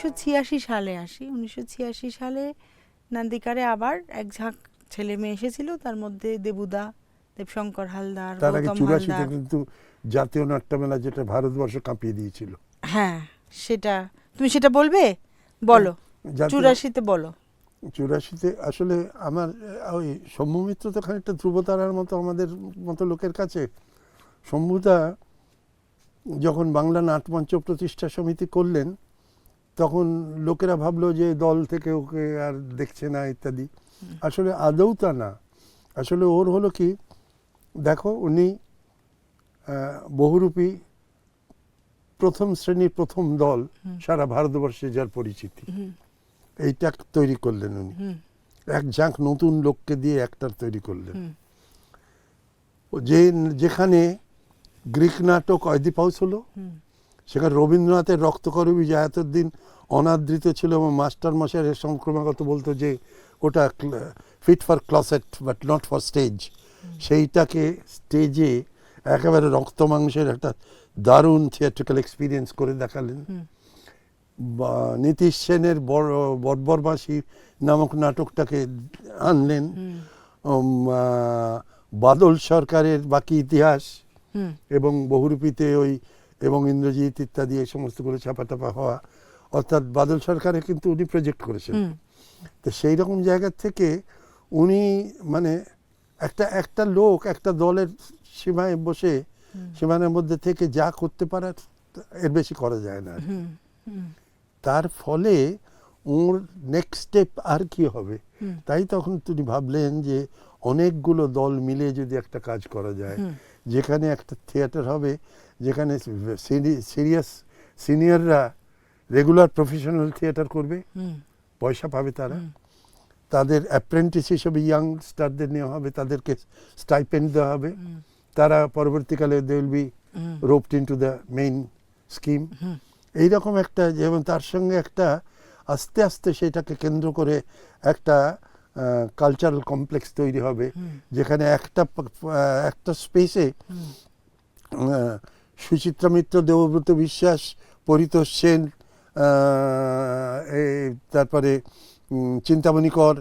উনিশশো ছিয়াশি সালে আসি। উনিশশো ছিয়াশি সালে নান্দিকারে আবার এক ঝাঁক ছেলে মেয়ে এসেছিল তার মধ্যে দেবুদা দেবশঙ্কর হালদার তার আগে চুরাশিতে কিন্তু জাতীয় নাট্যমেলা যেটা ভারতবর্ষ কাঁপিয়ে দিয়েছিল। হ্যাঁ সেটা তুমি সেটা বলবে? বলো চুরাশিতে বলো। চুরাশিতে আসলে আমার ওই সৌম্যমিত্র তো খানিকটা ধ্রুবতারার মতো আমাদের মতো লোকের কাছে। শম্ভুদা যখন বাংলা নাটমঞ্চ প্রতিষ্ঠা সমিতি করলেন তখন লোকেরা ভাবলো যে দল থেকে ওকে আর দেখছে না ইত্যাদি। আসলে আদৌ তা না। আসলে ওর হলো কি দেখো উনি বহুরূপী প্রথম শ্রেণির প্রথম দল সারা ভারতবর্ষে যার পরিচিতি। এইটা তৈরি করলেন উনি। এক ঝাঁক নতুন লোককে দিয়ে একটার তৈরি করলেন। যে যেখানে গ্রিক নাটক অয়দিপাউস হলো সেখানে রবীন্দ্রনাথের রক্তকরবী জায়াতুদ্দিন অনাদৃত ছিল এবং মাস্টার মশাইয়ের সংক্রমাগত বলতো যে ওটা fit for closet but not for stage সেইটাকে স্টেজে একেবারে রক্ত মাংসের একটা দারুণ থিয়েট্রিক্যাল এক্সপিরিয়েন্স করে দেখালেন। বা নীতিশ সেনের বড় বর্বরবাসী নামক নাটকটাকে আনলেন। বাদল সরকারের বাকি ইতিহাস এবং বহুরূপীতে ওই এবং ইন্দ্রজিৎ ইত্যাদি এই সমস্তগুলো ছাপাটাপা হওয়া অর্থাৎ বাদল সরকারে কিন্তু উনি প্রজেক্ট করেছেন। তো সেই রকম জায়গা থেকে উনি মানে একটা একটা লোক একটা দলের সীমায় বসে সীমানার মধ্যে থেকে যা করতে পারার এর বেশি করা যায় না তার ফলে ওর নেক্সট স্টেপ আর কি হবে? তাই তখন তিনি ভাবলেন যে অনেকগুলো দল মিলে যদি একটা কাজ করা যায়। যেখানে একটা থিয়েটার হবে যেখানে সিরিয়াস সিনিয়ররা রেগুলার প্রফেশনাল থিয়েটার করবে পয়সা পাবে তারা। তাদের অ্যাপ্রেন্টিস হিসেবে ইয়াং স্টারদের নেওয়া হবে তাদেরকে স্টাইপেন্ড দেওয়া হবে। তারা পরবর্তীকালে they will be roped into the main scheme. এইরকম একটা যেমন তার সঙ্গে একটা আস্তে আস্তে সেটাকে কেন্দ্র করে একটা কালচারাল কমপ্লেক্স তৈরি হবে যেখানে একটা একটা স্পেসে সুচিত্রা মিত্র দেবব্রত বিশ্বাস পরিতোষ সেন তারপরে উম, চিন্তামণি কর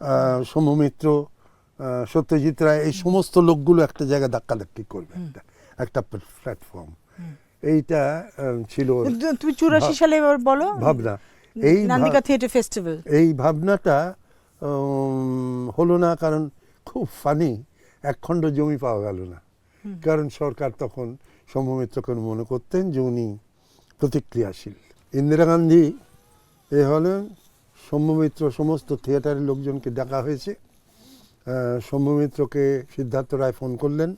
আহ, সৌম্য মিত্র সত্যজিৎ রায় এই সমস্ত লোকগুলো একটা জায়গায় ধাক্কাধাক্কি করবে একটা একটা প্ল্যাটফর্ম এইটা ছিল তুমি চুরাশি সালে বলো? ভাবনা। এই নান্দিকা থিয়েটার ফেস্টিভ্যাল এই ভাবনাটা হলো না কারণ খুব ফানি একখণ্ড জমি পাওয়া গেল না। কারণ সরকার তখন সৌম্যমিত্রকে মনে করতেন যে উনি প্রতিক্রিয়াশীল। ইন্দিরা গান্ধী এ হলেন সৌম্যমিত্র সমস্ত থিয়েটারের লোকজনকে ডাকা হয়েছে। সৌম্যমিত্রকে সিদ্ধার্থ রায় ফোন করলেন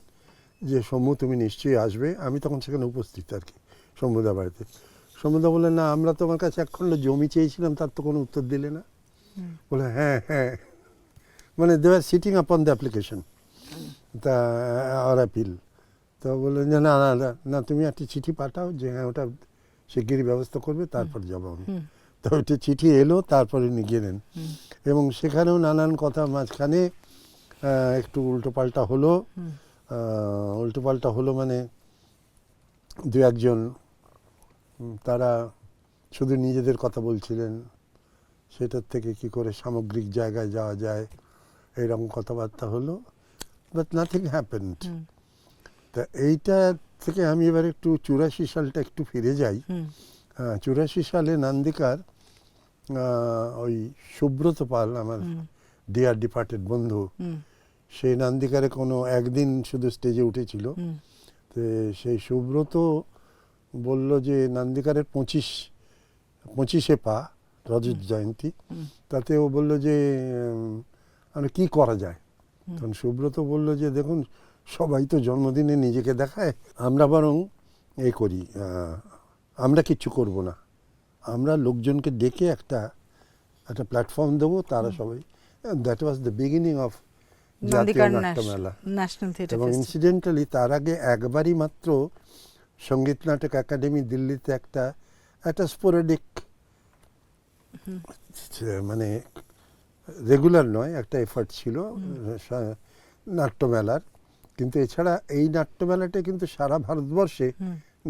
যে সৌম্য তুমি নিশ্চয়ই আসবে। আমি তখন সেখানে উপস্থিত আর কি সৌম্যদা বাড়িতে। সৌম্যদা বললেন না আমরা তোমার কাছে একখণ্ড জমি চেয়েছিলাম তার তো কোনো উত্তর দিলে না। বলে হ্যাঁ হ্যাঁ। মানে they are sitting upon the application তা আর অ্যাপিল তো বললেন যে না না না, তুমি একটা চিঠি পাঠাও যে হ্যাঁ ওটা শিগগিরই ব্যবস্থা করবে তারপর যাব আমি। তো ওইটা চিঠি এলো তারপরে উনি গেলেন। এবং সেখানেও নানান কথা মাঝখানে একটু উল্টোপাল্টা হলো। উল্টোপাল্টা হলো মানে দু একজন তারা শুধু নিজেদের কথা বলছিলেন। সেটার থেকে কি করে সামগ্রিক জায়গায় যাওয়া যায়? এইরকম কথাবার্তা হলো। বাট নাথিং হ্যাপেন্ড তা এইটা থেকে আমি এবার একটু চুরাশি সালটা একটু ফিরে যাই। হ্যাঁ চুরাশি সালে নান্দিকার ওই সুব্রত পাল আমার ডিয়ার ডিপার্টেড বন্ধু সেই নান্দিকারে কোনো একদিন শুধু স্টেজে উঠেছিল। তো সেই সুব্রত বলল যে নান্দিকারের পঁচিশ পঁচিশে পা। রজত জয়ন্তী। তাতে ও বলল যে মানে কি করা যায়? তখন সুব্রত বলল যে দেখুন সবাই তো জন্মদিনে নিজেকে দেখায়। আমরা বরং এ করি আমরা কিচ্ছু করব না। আমরা লোকজনকে ডেকে একটা একটা প্ল্যাটফর্ম দেবো তারা সবাই that was the beginning of জাতীয় নাট্যমেলা। এবং ইনসিডেন্টালি তার আগে একবারই মাত্র সংগীত নাটক একাডেমি দিল্লিতে একটা একটা স্পোরেডিক মানে রেগুলার নয় একটা এফার্ট ছিল নাট্যমেলার। কিন্তু এছাড়া এই নাট্যমেলাটা কিন্তু সারা ভারতবর্ষে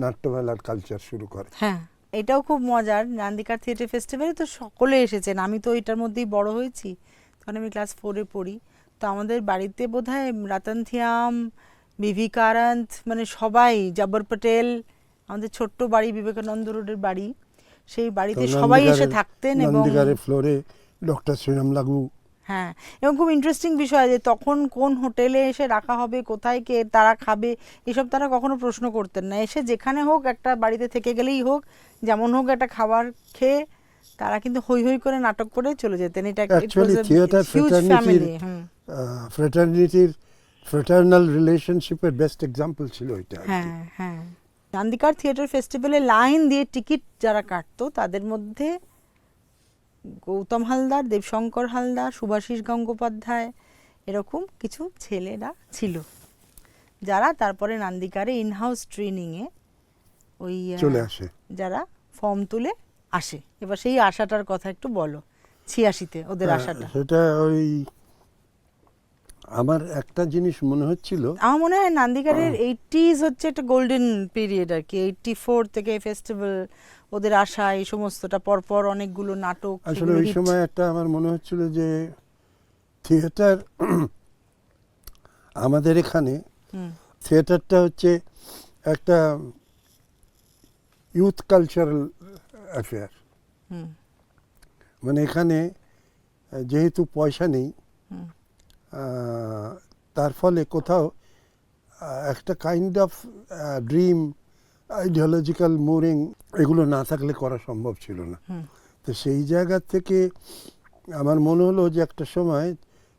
নাট্যমেলার কালচার শুরু করে। হ্যাঁ এটাও খুব মজার। নান্দিকার থিয়েটার ফেস্টিভ্যালে তো সকলে এসেছেন। আমি তো এটার মধ্যেই বড় হয়েছি। তখন আমি ক্লাস ফোরে পড়ি। তো আমাদের বাড়িতে বোধহয় রতন থিয়াম বিভি কারন্ত মানে সবাই জব্বর পটেল আমাদের ছোট্ট বাড়ি বিবেকানন্দ রোডের বাড়ি। সেই বাড়িতে সবাই এসে থাকতেন এবং ফ্লোরে ডক্টর শ্রীরাম লাগু। হ্যাঁ এবং খুব ইন্টারেস্টিং বিষয় যে তখন কোন হোটেলে এসে রাখা হবে কোথায় কে তারা খাবে এসব তারা কখনো প্রশ্ন করতেন না। এসে যেখানে হোক একটা বাড়িতে থেকে গেলেই হোক যেমন হোক একটা খাবার খেয়ে তারা কিন্তু হই হই করে নাটক করে চলে যেতেন। এটা theatre fraternity- ফ্যামিলি হুম। ফ্রেটার্নিটির রিলেশনশিপের বেস্ট এক্সাম্পল ছিল এটা হ্যাঁ হ্যাঁ। চান্দিকার থিয়েটার ফেস্টিভ্যালে লাইন দিয়ে টিকিট যারা কাটতো তাদের মধ্যে গৌতম হালদার দেবশঙ্কর হালদার সুভাষিস গঙ্গোপাধ্যায় এরকম কিছু ছেলেরা ছিল যারা তারপরে নান্দিকারে ইনহাউস ট্রেনিংয়ে ওই চলে আসে। যারা ফর্ম তুলে আসে। এবার সেই আশাটার কথা একটু বলো ছিয়াশিতে ওদের হ্যাঁ, আশাটা। সেটা ওই আমার একটা জিনিস মনে হচ্ছিল আমার মনে হয় নান্দিকারের এইটিজ হচ্ছে একটা গোল্ডেন পিরিয়ড আর কি এইটটি ফোর থেকে ফেস্টিভ্যাল ওদের আশা এই সমস্তটা পরপর অনেকগুলো নাটক আসলে ওই সময় একটা আমার মনে হচ্ছিল যে থিয়েটার আমাদের এখানে থিয়েটারটা হচ্ছে একটা ইউথ কালচারাল অ্যাফেয়ার মানে এখানে যেহেতু পয়সা নেই তার ফলে কোথাও একটা kind of dream ideological mooring এগুলো না থাকলে করা সম্ভব ছিল না। তো সেই জায়গা থেকে আমার মনে হলো যে একটা সময়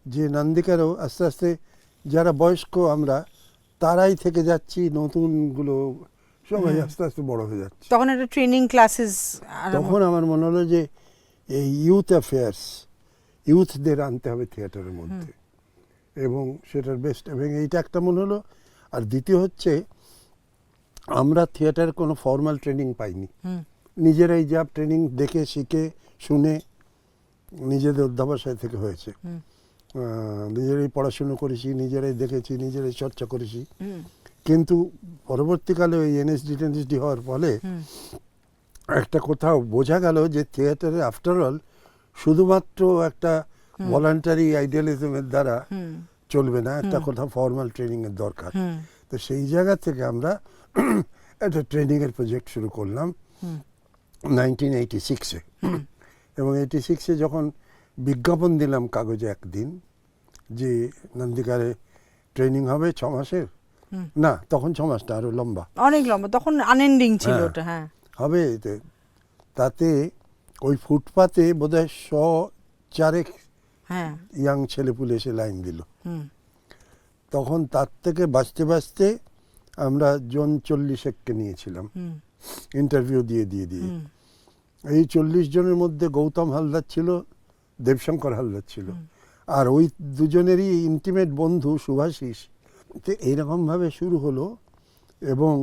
যে নান্দিকারও আস্তে আস্তে যারা বয়স্ক আমরা তারাই থেকে যাচ্ছি নতুনগুলো সবাই আস্তে আস্তে বড় হয়ে যাচ্ছে। তখন একটা ট্রেনিং ক্লাসেস তখন আমার মনে হলো যে এই ইউথ অ্যাফেয়ার্স ইউথদের আনতে হবে থিয়েটারের মধ্যে। এবং সেটার বেস্ট এবং এইটা একটা মনে হলো। আর দ্বিতীয় হচ্ছে আমরা থিয়েটারে কোনো ফর্মাল ট্রেনিং পাইনি। নিজেরাই যা ট্রেনিং দেখে শিখে শুনে নিজেদের অধ্যাবসায় থেকে হয়েছে। নিজেরাই পড়াশুনো করেছি নিজেরাই দেখেছি নিজেরাই চর্চা করেছি। কিন্তু পরবর্তীকালে ওই এনএসডি টেনএসডি হওয়ার ফলে একটা কোথাও বোঝা গেল যে থিয়েটারে আফটার অল শুধুমাত্র একটা ভলান্টারি আইডিয়ালিজমের দ্বারা চলবে না একটা। কোথাও ফর্মাল ট্রেনিং এর দরকার। তো সেই জায়গা থেকে আমরা একটা ট্রেনিং এর প্রজেক্ট শুরু করলাম নাইনটিন এইটি সিক্সে এবং এইটি সিক্সে যখন বিজ্ঞাপন দিলাম কাগজে একদিন যে নন্দিকারে ট্রেনিং হবে ছ মাসের। না তখন ছ মাসটা আরও লম্বা। অনেক লম্বা তখন আনএন্ডিং ছিল হ্যাঁ। ওটা হ্যাঁ। হবে তাতে ওই ফুটপাতে বোধহয় শ চারেক ইয়াং ছেলেপুলে এসে লাইন দিল। তখন তার থেকে বাঁচতে বাঁচতে আমরা জন চল্লিশেককে নিয়েছিলাম। ইন্টারভিউ দিয়ে দিয়ে দিয়ে। এই চল্লিশ জনের মধ্যে গৌতম হালদার ছিল দেবশঙ্কর হালদার ছিল। আর ওই দুজনেরই ইন্টিমেট বন্ধু সুভাষিস। তো এইরকমভাবে শুরু হলো এবং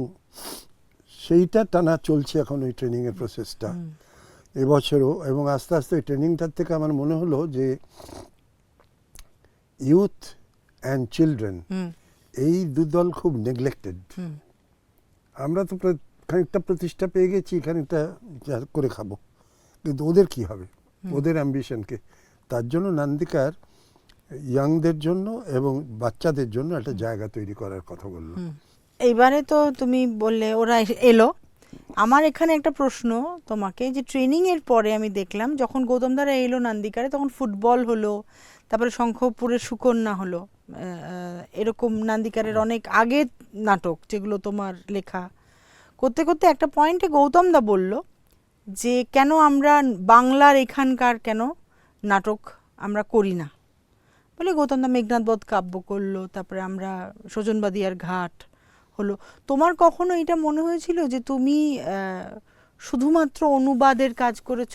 সেইটা টানা চলছে এখন ওই ট্রেনিংয়ের প্রসেসটা। এবছরও এবং আস্তে আস্তে ওই ট্রেনিংটার থেকে আমার মনে হলো যে ইউথ অ্যান্ড চিলড্রেন এই দুদল খুব নেগলেক্টেড। আমরা তো খানিকটা প্রতিষ্ঠা পেয়ে গেছি খানিকটা করে খাব। কিন্তু ওদের কি হবে? ওদের অ্যাম্বিশনকে। তার জন্য নান্দিকার ইয়াংদের জন্য এবং বাচ্চাদের জন্য একটা জায়গা তৈরি করার কথা বলল। এইবারে তো তুমি বললে ওরা এলো। আমার এখানে একটা প্রশ্ন তোমাকে যে ট্রেনিং এর পরে আমি দেখলাম যখন গৌতম দ্বারা এলো নান্দিকারে তখন ফুটবল হলো তারপরে শঙ্খপুরের সুকন্যা হলো এরকম নান্দিকারের অনেক আগের নাটক যেগুলো তোমার লেখা। করতে করতে একটা পয়েন্টে গৌতম দা বলল যে কেন আমরা বাংলার এখানকার কেন নাটক আমরা করি না? বলে গৌতম দা মেঘনাথ বধ কাব্য করল তারপরে আমরা সজনবাদিয়ার ঘাট হলো। তোমার কখনো এটা মনে হয়েছিল যে তুমি শুধুমাত্র অনুবাদের কাজ করেছ?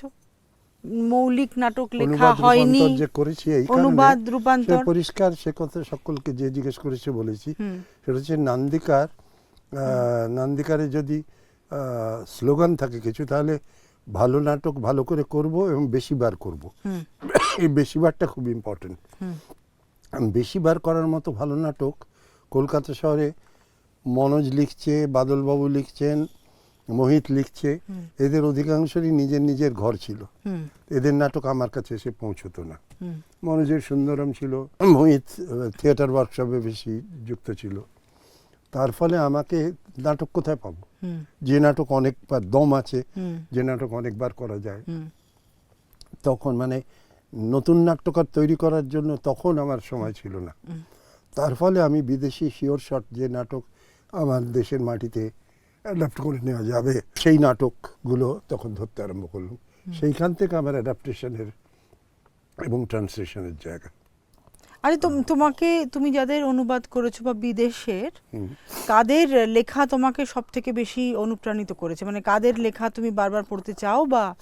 মৌলিক নাটক লেখা হয়নি। যে করেছি এই অনুবাদ রূপান্তর। পরিষ্কার সে কথা সকলকে যে জিজ্ঞেস করেছে বলেছি। সেটা হচ্ছে নান্দিকার নান্দিকারে যদি স্লোগান থাকে কিছু তাহলে ভালো নাটক ভালো করে করব এবং বেশিবার করব। এই বেশিবারটা খুব ইম্পর্টেন্ট বেশিবার করার মতো ভালো নাটক কলকাতা শহরে মনোজ লিখছে বাদলবাবু লিখছেন মোহিত লিখছে এদের অধিকাংশই নিজের নিজের ঘর ছিল। এদের নাটক আমার কাছে এসে পৌঁছতো না। মনোজের সুন্দরম ছিল। মোহিত থিয়েটার ওয়ার্কশপে বেশি যুক্ত ছিল। তার ফলে আমাকে নাটক কোথায় পাবো? যে নাটক অনেকবার দম আছে যে নাটক অনেকবার করা যায়। তখন মানে নতুন নাট্যকার তৈরি করার জন্য তখন আমার সময় ছিল না। তার ফলে আমি বিদেশি শিওর শট যে নাটক আমার দেশের মাটিতে অ্যাডাপ্ট করে নেওয়া যাবে। সেই নাটকগুলো তখন ধরতে আরম্ভ করলাম। সেইখান থেকে আমার অ্যাডাপ্টেশনের এবং ট্রান্সলেশনের জায়গা। আরে তোম- তোমাকে তুমি যাদের অনুবাদ করেছ বা বিদেশের। কাদের লেখা তোমাকে সব থেকে বেশি অনুপ্রাণিত করেছে? মানে কাদের লেখা তুমি বারবার পড়তে চাও বা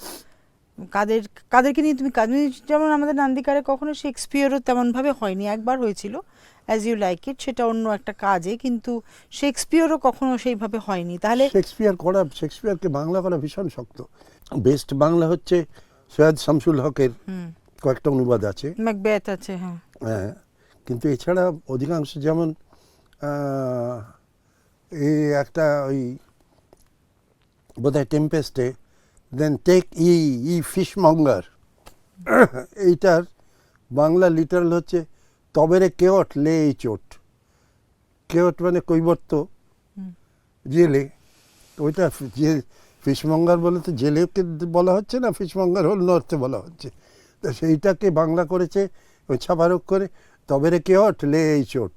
কাদের কাদেরকে নিয়ে তুমি কাজ তুমি যেমন আমাদের নান্দিকারে কখনো শেক্সপিয়ারও তেমনভাবে হয়নি একবার হয়েছিল। অ্যাজ ইউ লাইক ইট সেটা অন্য একটা কাজে কিন্তু শেক্সপিয়ারও কখনো সেইভাবে হয়নি। তাহলে শেক্সপিয়ার করা শেক্সপিয়ারকে বাংলা করা ভীষণ শক্ত। বেস্ট বাংলা হচ্ছে সৈয়দ শামসুল হকের কয়েকটা অনুবাদ আছে। ম্যাকবেথ আছে হ্যাঁ। হ্যাঁ কিন্তু এছাড়া অধিকাংশ যেমন এই একটা ওই বোধহয় টেম্পেস্টে দেন টেক ই ই ফিশ মঙ্গার এইটার বাংলা লিটারাল হচ্ছে তবেরে কেওট লে এই চোট। কেওট মানে কৈবর্ত। জেলে। ওইটা যে ফিশমঙ্গার বলে তো জেলেকে বলা হচ্ছে না ফিশমঙ্গার হল নর্থে বলা হচ্ছে। তা সেইটাকে বাংলা করেছে ওই ছাপারক করে তবে রে কেওট লে এই চোট।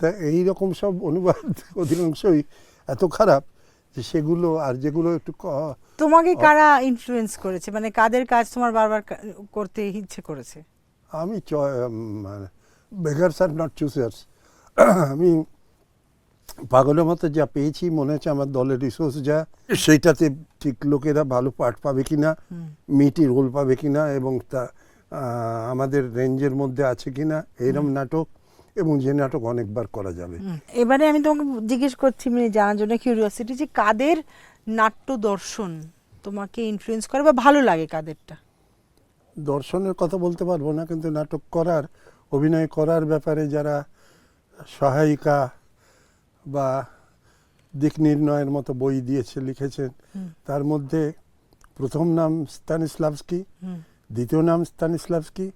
তা এই রকম সব অনুবাদ অধিকাংশই এত খারাপ যে সেগুলো আর যেগুলো একটু তোমাকে কারা ইনফ্লুয়েন্স করেছে? মানে কাদের কাজ তোমার বারবার করতে ইচ্ছে করেছে? আমি বেগার্স আর নট চুজার্স আমি পাগলের মতো যা পেয়েছি মনে হচ্ছে আমার দলের রিসোর্স যা সেইটাতে ঠিক লোকেরা ভালো পাঠ পাবে কিনা হুম। মিটি রোল পাবে কিনা এবং তা আমাদের রেঞ্জের মধ্যে আছে কিনা এইরকম নাটক এবং যে নাটক অনেকবার করা যাবে। এবারে আমি তোমাকে জিজ্ঞেস করছি মানে জানার জন্য কিউরিওসিটি যে কাদের নাট্য দর্শন তোমাকে ইনফ্লুয়েন্স করে বা ভালো লাগে কাদেরটা? দর্শনের কথা বলতে পারব না কিন্তু নাটক করার অভিনয় করার ব্যাপারে যারা সহায়িকা বা দিক নির্ণয়ের মতো বই দিয়েছে লিখেছেন তার মধ্যে প্রথম নাম স্তানিস্লাভস্কি দ্বিতীয় নাম স্তানিস্লাভস্কি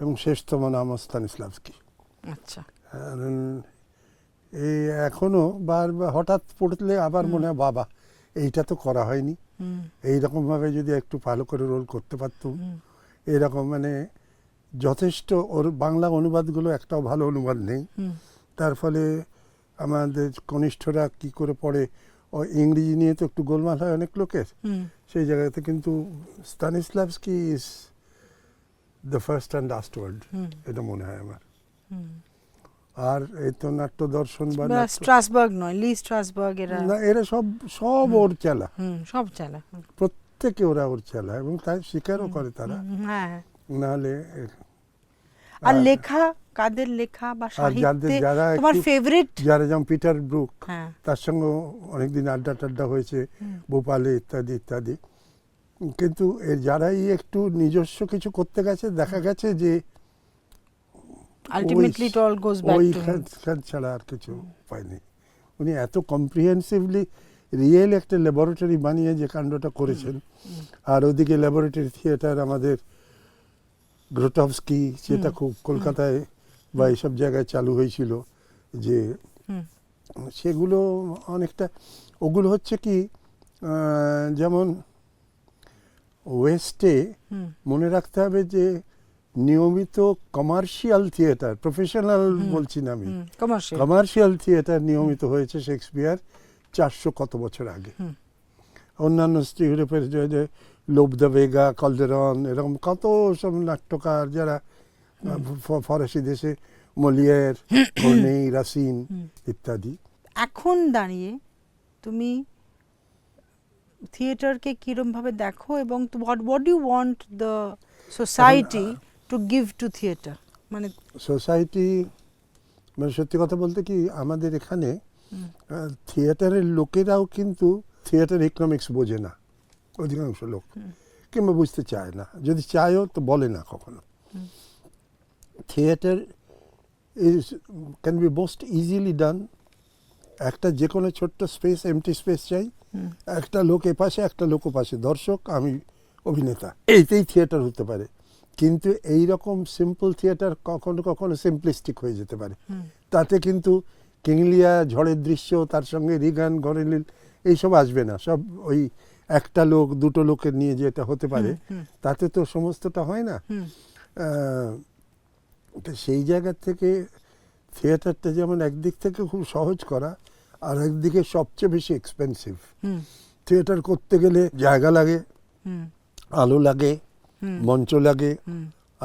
এবং শেষতম নামও স্তানিস্লাভস্কি। আচ্ছা। এই এখনও বার হঠাৎ পড়লে আবার মনে হয় বাবা এইটা তো করা হয়নি। হুম। এইরকম ভাবে যদি একটু ভালো করে রোল করতে পারতুম। এরকম মানে যথেষ্ট ওর বাংলা অনুবাদগুলো একটাও ভালো অনুবাদ নেই। তার ফলে আমাদের কনিষ্ঠরা কি করে পড়ে ও ইংরেজি নিয়ে তো একটু গোলমাল হয় অনেক লোকের। সেই জায়গাতে কিন্তু Stanislavski is the first and last world এটা মনে হয় আমার। আর এই তো নাট্য দর্শন বা স্ট্রাসবার্গ নয় লি স্ট্রাসবার্গ এরা না এরা সব সব ওর চেলা। সব চালা। প্রত্যেকে ওরা ওর চেলা এবং তাই স্বীকারও করে তারা। হ্যাঁ। নাহলে আর লেখা কাদের লেখা বা সাহিত্যে তোমার ফেভারিট যারা যেমন পিটার ব্রুক হ্যাঁ। তার সঙ্গে অনেকদিন আড্ডা টাড্ডা হয়েছে ভোপালে ইত্যাদি ইত্যাদি। কিন্তু এর যারাই একটু নিজস্ব কিছু করতে গেছে দেখা গেছে যে ultimately it all goes back ওই টু ছাড়া আর কিছু পায়নি। উনি এত কম্প্রিহেন্সিভলি রিয়েল একটা ল্যাবরেটরি বানিয়ে যে কাণ্ডটা করেছেন। আর ওদিকে ল্যাবরেটরি থিয়েটার আমাদের গ্রোটভস্কি যেটা হুম। খুব কলকাতায় বা এইসব জায়গায় চালু হয়েছিল যে সেগুলো অনেকটা ওগুলো হচ্ছে কি যেমন ওয়েস্টে মনে রাখতে হবে যে নিয়মিত কমার্শিয়াল থিয়েটার প্রফেশনাল বলছি না আমি। কমার্শিয়াল। থিয়েটার নিয়মিত হয়েছে শেক্সপিয়ার চারশো কত বছর আগে। অন্যান্য ইউরোপের যে দ্য ভেগা কলদেরন এরকম কত সব নাট্যকার যারা ফরাসি দেশে মলিয়ার কর্নেই রাসিন ইত্যাদি। এখন দাঁড়িয়ে তুমি থিয়েটারকে কিরম ভাবে দেখো এবং what what you want the society to give to theatre মানে সোসাইটি মানে সত্যি কথা বলতে কি আমাদের এখানে থিয়েটারের লোকেরাও কিন্তু থিয়েটার ইকোনমিক্স বোঝে না। অধিকাংশ লোক। কিংবা বুঝতে চায় না। যদি চায়ও তো বলে না কখনো। Theatre is can be most easily done একটা যে কোনো ছোট্ট স্পেস এমটি স্পেস চাই। একটা লোক এপাশে একটা লোক ওপাশে দর্শক, আমি অভিনেতা। এইটাই থিয়েটার হতে পারে। কিন্তু এই রকম সিম্পল থিয়েটার কখনো কখনো সিম্পলিস্টিক হয়ে যেতে পারে। তাতে কিন্তু কিংলিয়া, ঝড়ের দৃশ্য, তার সঙ্গে রিগান, গরেলিল, এইসব আসবে না। সব ওই একটা লোক দুটো লোকের নিয়ে যেটা হতে পারে তাতে তো সমস্তটা হয় না। তো সেই জায়গা থেকে থিয়েটারটা যেমন একদিক থেকে খুব সহজ করা আর একদিকে সবচেয়ে বেশি এক্সপেন্সিভ থিয়েটার করতে গেলে জায়গা লাগে আলো লাগে মঞ্চ লাগে।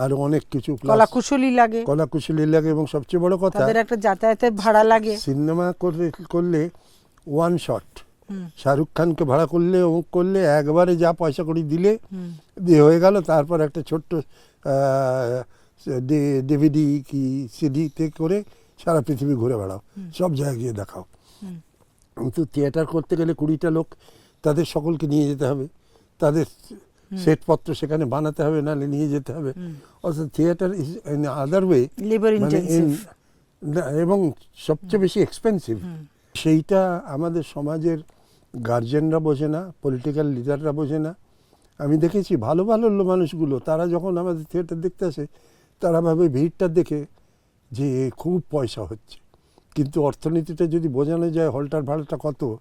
আর অনেক কিছু plus কলা কুশলী লাগে। কলাকুশলী লাগে এবং সবচেয়ে বড় কথা একটা যাতায়াতের ভাড়া লাগে। সিনেমা করলে করলে ওয়ান শট শাহরুখ খানকে ভাড়া করলে অমুক করলে একবারে যা পয়সা করি দিলে দিয়ে হয়ে গেল। তারপর একটা ছোট্ট ডিভিডি কি সিডিতে করে সারা পৃথিবী ঘুরে বেড়াও। সব জায়গায় গিয়ে দেখাও। কিন্তু থিয়েটার করতে গেলে কুড়িটা লোক তাদের সকলকে নিয়ে যেতে হবে। তাদের সেটপত্র সেখানে বানাতে হবে নাহলে নিয়ে যেতে হবে। অর্থাৎ theatre is in other way এবং সবচেয়ে বেশি এক্সপেন্সিভ সেইটা আমাদের সমাজের গার্জেনরা বোঝে না পলিটিক্যাল লিডাররা বোঝে না। আমি দেখেছি ভালো ভালো লো- মানুষগুলো তারা যখন আমাদের থিয়েটার দেখতে আসে তারা ভাবে ভিড়টা দেখে যে খুব পয়সা হচ্ছে। কিন্তু অর্থনীতিটা যদি বোঝানো যায় হলটার ভাড়াটা কত?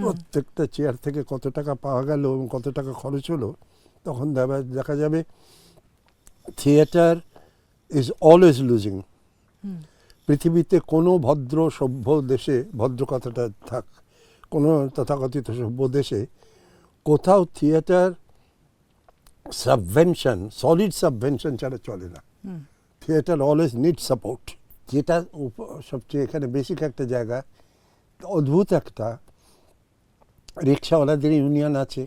প্রত্যেকটা চেয়ার থেকে কত টাকা পাওয়া গেল এবং কত টাকা খরচ হলো তখন দেখা- দেখা যাবে থিয়েটার ইজ অলওয়েজ লুজিং পৃথিবীতে কোনো ভদ্র সভ্য দেশে ভদ্র কথাটা থাক কোনো তথাকথিত সভ্য দেশে কোথাও থিয়েটার সাবভেনশন সলিড সাবভেনশন ছাড়া চলে না। থিয়েটার অলওয়েজ নিড সাপোর্ট যেটা সবচেয়ে এখানে বেসিক একটা জায়গা অদ্ভুত একটা রিক্সাওয়ালাদের ইউনিয়ন আছে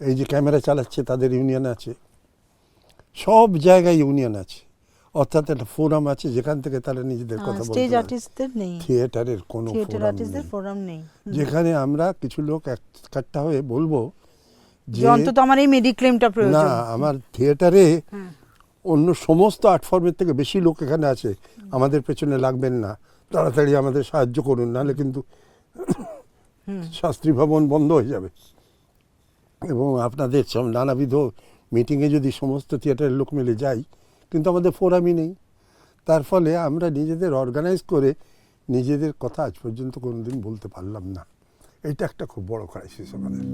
এই যে ক্যামেরা চালাচ্ছে তাদের ইউনিয়ন আছে সব জায়গায় ইউনিয়ন আছে। অর্থাৎ একটা ফোরাম আছে যেখান থেকে তারা নিজেদের কথা বলতে স্টেজ আর্টিস্টদের নেই থিয়েটারের কোনো থিয়েটার আর্টিস্টদের ফোরাম নেই যেখানে আমরা কিছু লোক একটা হয়ে বলব যে অন্তত আমার এই মেডিক্লেমটা না আমার থিয়েটারে অন্য সমস্ত আর্ট ফর্মের থেকে বেশি লোক এখানে আছে আমাদের পেছনে লাগবেন না তাড়াতাড়ি আমাদের সাহায্য করুন নাহলে কিন্তু শাস্ত্রী ভবন বন্ধ হয়ে যাবে এবং আপনাদের নানাবিধ মিটিংয়ে যদি সমস্ত থিয়েটারের লোক মিলে যাই কিন্তু আমাদের ফোরামই নেই। তার ফলে আমরা নিজেদের অর্গানাইজ করে নিজেদের কথা আজ পর্যন্ত কোনোদিন বলতে পারলাম না। এটা একটা খুব বড় ক্রাইসিস আমাদের।